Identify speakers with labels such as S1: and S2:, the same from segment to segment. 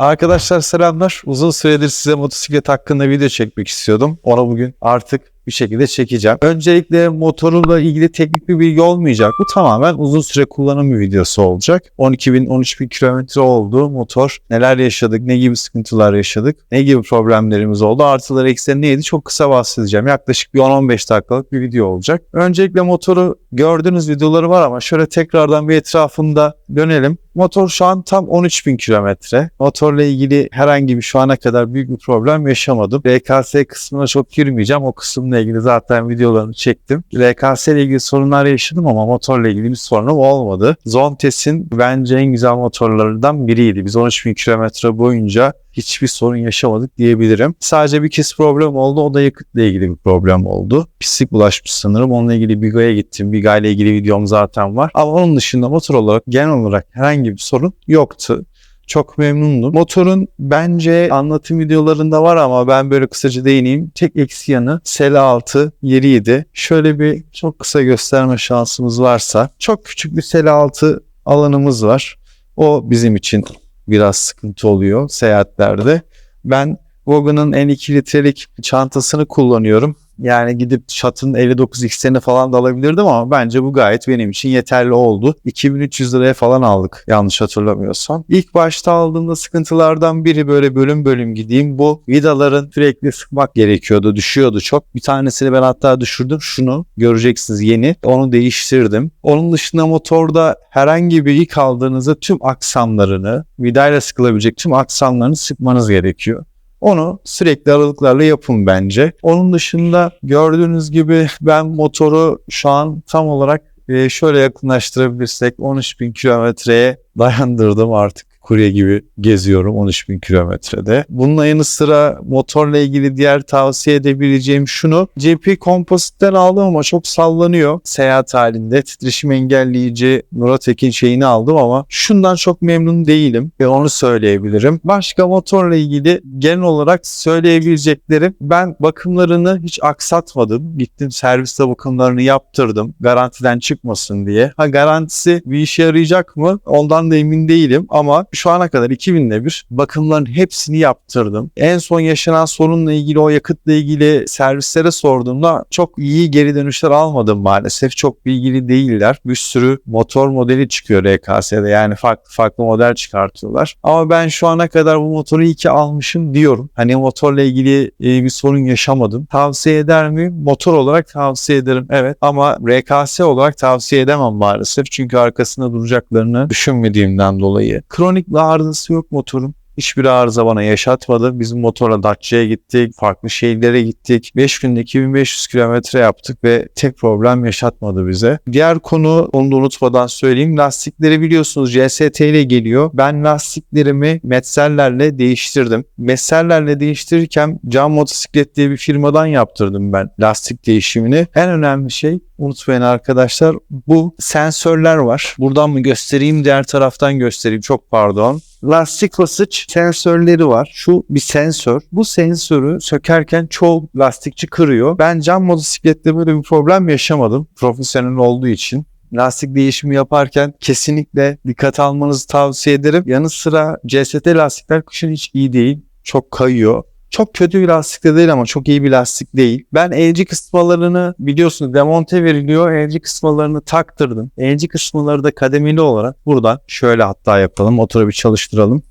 S1: Arkadaşlar selamlar. Uzun süredir size motosiklet hakkında video çekmek istiyordum. Onu bugün artık bir şekilde çekeceğim. Öncelikle motorla ilgili teknik bir bilgi olmayacak. Bu tamamen uzun süre kullanım videosu olacak. 12 bin 13 bin kilometre oldu motor. Neler yaşadık, ne gibi sıkıntılar yaşadık, ne gibi problemlerimiz oldu, artıları eksileri neydi çok kısa bahsedeceğim. Yaklaşık bir 10-15 dakikalık bir video olacak. Öncelikle motoru gördüğünüz videoları var ama şöyle tekrardan bir etrafında dönelim. Motor şu an tam 13 bin kilometre. Motorla ilgili herhangi bir şu ana kadar büyük bir problem yaşamadım. RKS kısmına çok girmeyeceğim. O kısımla ilgili zaten videolarını çektim. RKS ile ilgili sorunlar yaşadım ama motorla ilgili bir sorunum olmadı. Zontes'in bence en güzel motorlarından biriydi. Biz 13 bin kilometre boyunca hiçbir sorun yaşamadık diyebilirim. Sadece bir kez problem oldu. O da yakıtla ilgili bir problem oldu. Pislik bulaşmış sanırım. Onunla ilgili Biga'ya gittim. Biga ile ilgili videom zaten var. Ama onun dışında motor olarak genel olarak herhangi bir sorun yoktu. Çok memnundum. Motorun bence anlatım videolarında var ama ben böyle kısaca değineyim. Tek eksi yanı sel altı yeriydi. Şöyle bir çok kısa gösterme şansımız varsa. Çok küçük bir sel altı alanımız var. O bizim için biraz sıkıntı oluyor seyahatlerde. Ben Vogan'ın en 2 litrelik çantasını kullanıyorum. Yani gidip Shot'ın 59X'lerini falan da alabilirdim ama bence bu gayet benim için yeterli oldu. 2300 liraya falan aldık yanlış hatırlamıyorsam. İlk başta aldığımda sıkıntılardan biri böyle bölüm bölüm gideyim. Bu vidaların sürekli sıkmak gerekiyordu. Düşüyordu çok. Bir tanesini ben hatta düşürdüm. Şunu göreceksiniz yeni. Onu değiştirdim. Onun dışında motorda herhangi bir ilk aldığınızda tüm aksamlarını vidayla sıkılabilecek tüm aksamlarını sıkmanız gerekiyor. Onu sürekli aralıklarla yapın bence. Onun dışında gördüğünüz gibi ben motoru şu an tam olarak e, şöyle yakınlaştırabilirsek 13.000 kilometreye dayandırdım artık kurye gibi geziyorum 13.000 kilometrede. Bununla yanı sıra motorla ilgili diğer tavsiye edebileceğim şunu. GP kompozitten aldım ama çok sallanıyor seyahat halinde. Titreşim engelleyici Nuratekin şeyini aldım ama şundan çok memnun değilim ve onu söyleyebilirim. Başka motorla ilgili genel olarak söyleyebileceklerim ben bakımlarını hiç aksatmadım. Gittim serviste bakımlarını yaptırdım garantiden çıkmasın diye. Ha garantisi bir işe yarayacak mı? Ondan da emin değilim ama şu ana kadar 2000'de bir bakımların hepsini yaptırdım. En son yaşanan sorunla ilgili o yakıtla ilgili servislere sorduğumda çok iyi geri dönüşler almadım maalesef. Çok bilgili değiller. Bir sürü motor modeli çıkıyor RKS'de yani farklı farklı model çıkartıyorlar. Ama ben şu ana kadar bu motoru iyi ki almışım diyorum. Hani motorla ilgili e, bir sorun yaşamadım. Tavsiye eder mi? Motor olarak tavsiye ederim evet ama RKS olarak tavsiye edemem maalesef. Çünkü arkasında duracaklarını düşünmediğimden dolayı. Kronik bir arızası yok motorun. Hiçbir arıza bana yaşatmadı. Bizim motorla Dacia'ya gittik, farklı şehirlere gittik. 5 günde 2500 kilometre yaptık ve tek problem yaşatmadı bize. Diğer konu, onu da unutmadan söyleyeyim. Lastikleri biliyorsunuz CST ile geliyor. Ben lastiklerimi metsellerle değiştirdim. Metsellerle değiştirirken Can Motosiklet diye bir firmadan yaptırdım ben lastik değişimini. En önemli şey unutmayın arkadaşlar bu sensörler var. Buradan mı göstereyim diğer taraftan göstereyim çok pardon. Lastik basıç sensörleri var. Şu bir sensör. Bu sensörü sökerken çoğu lastikçi kırıyor. Ben cam motosiklette böyle bir problem yaşamadım. Profesyonel olduğu için lastik değişimi yaparken kesinlikle dikkat almanızı tavsiye ederim. Yanı sıra CST lastikler kışın hiç iyi değil. Çok kayıyor. Çok kötü bir lastik de değil ama çok iyi bir lastik değil. Ben elci kısmalarını biliyorsunuz demonte veriliyor. Elci kısmalarını taktırdım. Elci kısmaları da kademeli olarak buradan şöyle hatta yapalım. Motoru bir çalıştıralım.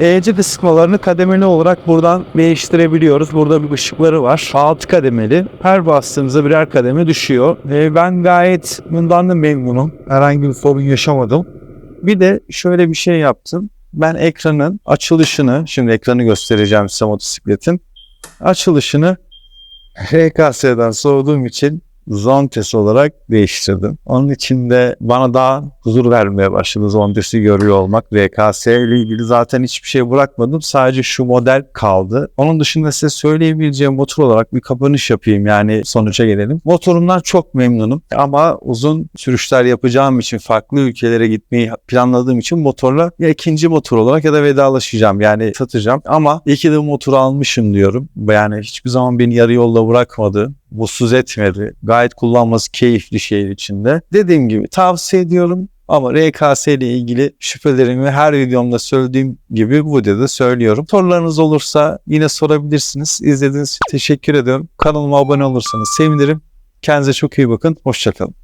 S1: EC kısmalarını kademeli olarak buradan değiştirebiliyoruz. Burada bir ışıkları var. 6 kademeli. Her bastığımızda birer kademe düşüyor. Ve ben gayet bundan da memnunum. Herhangi bir sorun yaşamadım. Bir de şöyle bir şey yaptım. Ben ekranın açılışını, şimdi ekranı göstereceğim size motosikletin. Açılışını RKS'den soğuduğum için Zontes olarak değiştirdim. Onun için de bana daha huzur vermeye başladı Zontes'i görüyor olmak. RKS ile ilgili zaten hiçbir şey bırakmadım. Sadece şu model kaldı. Onun dışında size söyleyebileceğim motor olarak bir kapanış yapayım yani sonuca gelelim. Motorumdan çok memnunum ama uzun sürüşler yapacağım için farklı ülkelere gitmeyi planladığım için motorla ya ikinci motor olarak ya da vedalaşacağım yani satacağım. Ama iyi de motoru almışım diyorum. Yani hiçbir zaman beni yarı yolda bırakmadı mutsuz etmedi. Gayet kullanması keyifli şehir içinde. Dediğim gibi tavsiye ediyorum Ama RKS ile ilgili şüphelerimi her videomda söylediğim gibi bu videoda söylüyorum. Sorularınız olursa yine sorabilirsiniz. İzlediğiniz için teşekkür ediyorum. Kanalıma abone olursanız sevinirim. Kendinize çok iyi bakın. Hoşçakalın.